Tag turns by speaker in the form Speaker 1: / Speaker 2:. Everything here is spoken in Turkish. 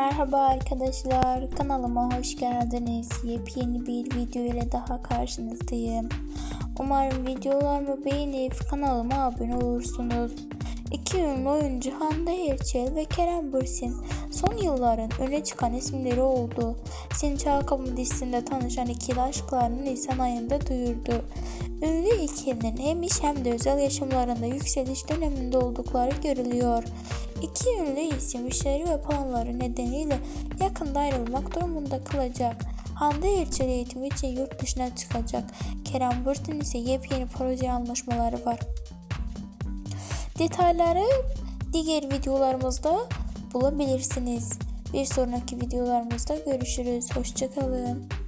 Speaker 1: Merhaba arkadaşlar, kanalıma hoş geldiniz. Yepyeni bir video ile daha karşınızdayım. Umarım videolarımı beğenip kanalıma abone olursunuz. İki ünlü oyuncu Hande Erçel ve Kerem Bürsin son yılların öne çıkan isimleri oldu. Sin Çağkapı dizisinde tanışan ikili aşklarını Nisan ayında duyurdu. Ünlü ikilinin hem iş hem de özel yaşamlarında yükseliş döneminde oldukları görülüyor. İki ünlü isim işleri ve planları nedeniyle yakında ayrılmak durumunda kalacak. Hande Erçel eğitimi için yurt dışına çıkacak. Kerem Bürsin ise yepyeni proje anlaşmaları var. Detayları diğer videolarımızda bulabilirsiniz. Bir sonraki videolarımızda görüşürüz. Hoşçakalın.